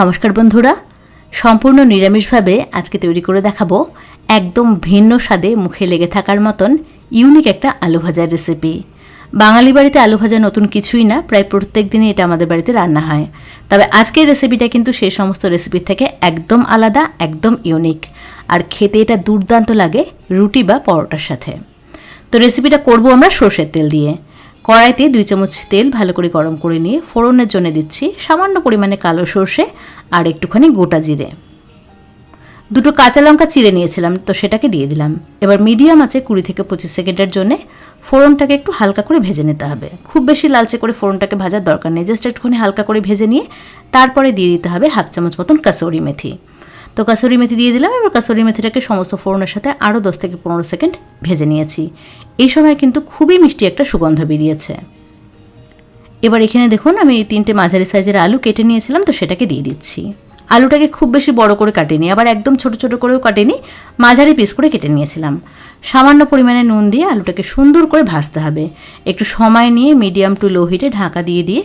নমস্কার বন্ধুরা। সম্পূর্ণ নিরামিষভাবে আজকে তৈরি করে দেখাবো একদম ভিন্ন স্বাদে মুখে লেগে থাকার মতন ইউনিক একটা আলু ভাজার রেসিপি বাঙালি বাড়িতে আলু ভাজা নতুন কিছুই না, প্রায় প্রত্যেক দিনই এটা আমাদের বাড়িতে রান্না হয়। তবে আজকের রেসিপিটা কিন্তু সেই সমস্ত রেসিপির থেকে একদম আলাদা, একদম ইউনিক আর খেতে এটা দুর্দান্ত লাগে রুটি বা পরোটার সাথে। তো রেসিপিটা করব আমরা সর্ষের তেল দিয়ে। কড়াইতে দুই চামচ তেল ভালো করে গরম করে নিয়ে ফোড়নের জন্য দিচ্ছি সামান্য পরিমাণে কালো সর্ষে আর একটুখানি গোটা জিরে। দুটো কাঁচা লঙ্কা চিড়ে নিয়েছিলাম, তো সেটাকে দিয়ে দিলাম। এবার মিডিয়াম আছে কুড়ি থেকে পঁচিশ সেকেন্ডের জন্য ফোড়নটাকে একটু হালকা করে ভেজে নিতে হবে। খুব বেশি লালচে করে ফোড়নটাকে ভাজার দরকার নেই, জাস্ট একটুখানি হালকা করে ভেজে নিয়ে তারপরে দিয়ে দিতে হবে হাফ চামচ মতন কাসৌরি মেথি। তো কাসুরি মেথি দিয়ে দিলাম, এবার কাসুরি মেথিটাকে সমস্ত ফোড়নের সাথে আরও দশ থেকে পনেরো সেকেন্ড ভেজে নিয়েছি। এই সময় কিন্তু খুবই মিষ্টি একটা সুগন্ধ বেরিয়েছে। এবার এখানে দেখুন, আমি এই তিনটে মাঝারি সাইজের আলু কেটে নিয়েছিলাম, তো সেটাকে দিয়ে দিচ্ছি। আলুটাকে খুব বেশি বড় করে কাটিনি, আবার একদম ছোট ছোট করেও কাটিনি, মাঝারি পিস করে কেটে নিয়েছিলাম। সামান্য পরিমাণে নুন দিয়ে আলুটাকে সুন্দর করে ভাজতে হবে। একটু সময় নিয়ে মিডিয়াম টু লো হিটে ঢাকা দিয়ে দিয়ে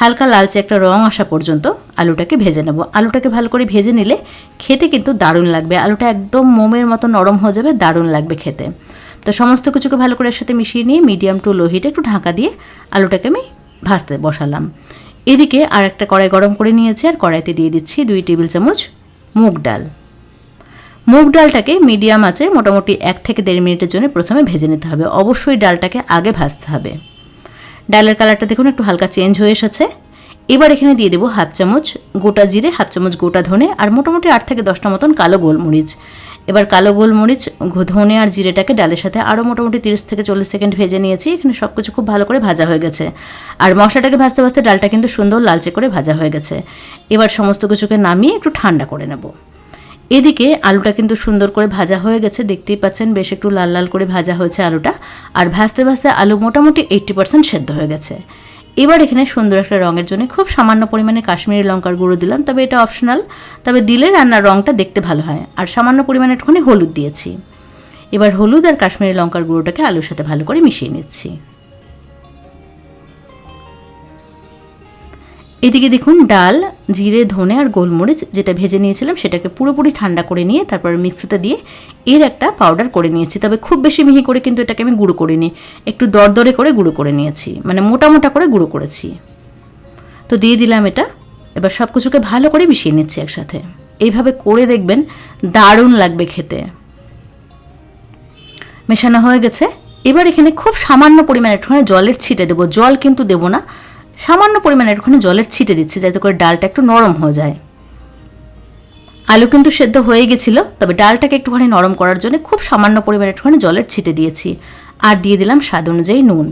হালকা লালচে একটা রং আসা পর্যন্ত আলুটাকে ভেজে নেব। আলুটাকে ভালো করে ভেজে নিলে খেতে কিন্তু দারুণ লাগবে। আলুটা একদম মোমের মতো নরম হয়ে যাবে, দারুণ লাগবে খেতে। তো সমস্ত কিছুকে ভালো করে সাথে মিশিয়ে নিয়ে মিডিয়াম টু লো হিটে একটু ঢাকা দিয়ে আলুটাকে আমি ভাজতে বসালাম। এদিকে আর একটা কড়াই গরম করে নিয়েছি আর কড়াইতে দিয়ে দিচ্ছি দুই টেবিল চামচ মুগ ডাল। মুগ ডালটাকে মিডিয়াম আছে মোটামুটি এক থেকে দেড় মিনিটের জন্য প্রথমে ভেজে নিতে হবে। অবশ্যই ডালটাকে আগে ভাজতে হবে। ডালের কালারটা দেখুন, একটু হালকা চেঞ্জ হয়ে এসেছে। এবার এখানে দিয়ে দেবো হাফ চামচ গোটা জিরে, হাফ চামচ গোটা ধনে আর মোটামুটি আট থেকে দশটা মতন কালো গোলমরিচ। এবার কালো গোলমরিচ ধনে আর জিরেটাকে ডালের সাথে আরও মোটামুটি তিরিশ থেকে চল্লিশ সেকেন্ড ভেজে নিয়েছি। এখানে সব কিছু খুব ভালো করে ভাজা হয়ে গেছে। আর মশলাটাকে ভাজতে ভাজতে ডালটা কিন্তু সুন্দর লালচে করে ভাজা হয়ে গেছে। এবার সমস্ত কিছুকে নামিয়ে একটু ঠান্ডা করে নেব। এদিকে আলুটা কিন্তু সুন্দর করে ভাজা হয়ে গেছে। দেখতেই পাচ্ছেন বেশ একটু লাল লাল করে ভাজা হয়েছে আলুটা। আর ভাজতে ভাজতে আলু মোটামুটি এইট্টি পার্সেন্ট সেদ্ধ হয়ে গেছে। এবার এখানে সুন্দর একটা রঙের জন্য খুব সামান্য পরিমাণে কাশ্মীরি লঙ্কার গুঁড়ো দিলাম, তবে এটা অপশনাল তবে দিলে রান্নার রঙটা দেখতে ভালো হয়। আর সামান্য পরিমাণে একটুখানি হলুদ দিয়েছি। এবার হলুদ আর কাশ্মীরি লঙ্কার গুঁড়োটাকে আলুর সাথে ভালো করে মিশিয়ে নিচ্ছি। এদিকে দেখুন, ডাল জিরে, ধনে আর গোলমরিচ যেটা ভেজে নিয়েছিলাম সেটাকে পুরোপুরি ঠান্ডা করে নিয়ে তারপর মিক্সিতে দিয়ে এর একটা পাউডার করে নিয়েছি। তবে খুব বেশি মিহি করে কিন্তু এটাকে আমি গুঁড়ো করিনি। একটু দরদরে করে গুঁড়ো করে নিয়েছি। মানে মোটা মোটা করে গুঁড়ো করেছি। তো দিয়ে দিলাম এটা। এবার সব কিছুকে ভালো করে মিশিয়ে নিচ্ছি একসাথে। এইভাবে করে দেখবেন দারুণ লাগবে খেতে। মেশানো হয়ে গেছে। এবার এখানে খুব সামান্য পরিমাণে একটুখানি জলের ছিটে দেবো। জল কিন্তু দেবো না। সামান্য পরিমাণে একটুখানি জলের ছিটে দিচ্ছি, যাতে করে ডালটা একটু নরম হয়ে যায়। আলু কিন্তু সেদ্ধ হয়ে গেছিল, তবে ডালটাকে একটুখানি নরম করার জন্য খুব সামান্য পরিমাণে একটুখানি জলের ছিটে দিয়েছি। আর দিয়ে দিলাম স্বাদ অনুযায়ী নুন।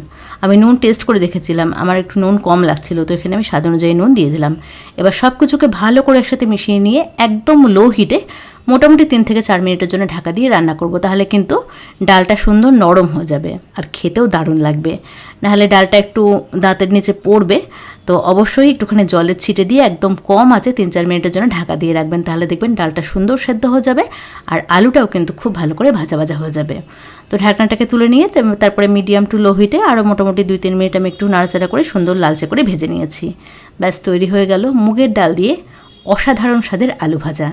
আমি নুন টেস্ট করে দেখেছিলাম, আমার একটু নুন কম লাগছিল, তো এখানে আমি স্বাদ অনুযায়ী নুন দিয়ে দিলাম। এবার সব কিছুকে ভালো করে একসাথে মিশিয়ে নিয়ে একদম লো হিটে মোটামুটি তিন থেকে চার মিনিটের জন্য ঢাকা দিয়ে রান্না করব, তাহলে কিন্তু ডালটা সুন্দর নরম হয়ে যাবে আর খেতেও দারুণ লাগবে। নাহলে ডালটা একটু দাঁতের নিচে পড়বে, তো অবশ্যই একটুখানি জলের ছিটে দিয়ে একদম কম আছে তিন চার মিনিটের জন্য ঢাকা দিয়ে রাখবেন, তাহলে দেখবেন ডালটা সুন্দর সেদ্ধ হয়ে যাবে আর আলুটাও কিন্তু খুব ভালো করে ভাজা ভাজা হয়ে যাবে। তো ঢাকনাটাকে তুলে নিয়ে তারপরে মিডিয়াম টু লো হিটে আরও মোটামুটি দুই তিন মিনিট আমি একটু নাড়াচাড়া করে সুন্দর লালচে করে ভেজে নিয়েছি। ব্যাস, তৈরি হয়ে গেল মুগের ডাল দিয়ে অসাধারণ স্বাদের আলু ভাজা।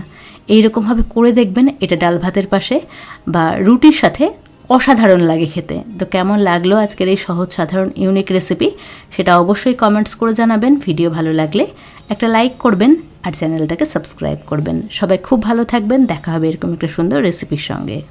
এইরকমভাবে করে দেখবেন এটা ডাল ভাতের পাশে বা রুটির সাথে অসাধারণ লাগে খেতে। তো কেমন লাগল আজকের এই সহজ, সাধারণ ইউনিক রেসিপি সেটা অবশ্যই কমেন্টস করে জানাবেন। ভিডিও ভালো লাগলে একটা লাইক করবেন আর চ্যানেলটাকে সাবস্ক্রাইব করবেন। সবাই খুব ভালো থাকবেন। দেখা হবে এরকম একটা সুন্দর রেসিপির সঙ্গে।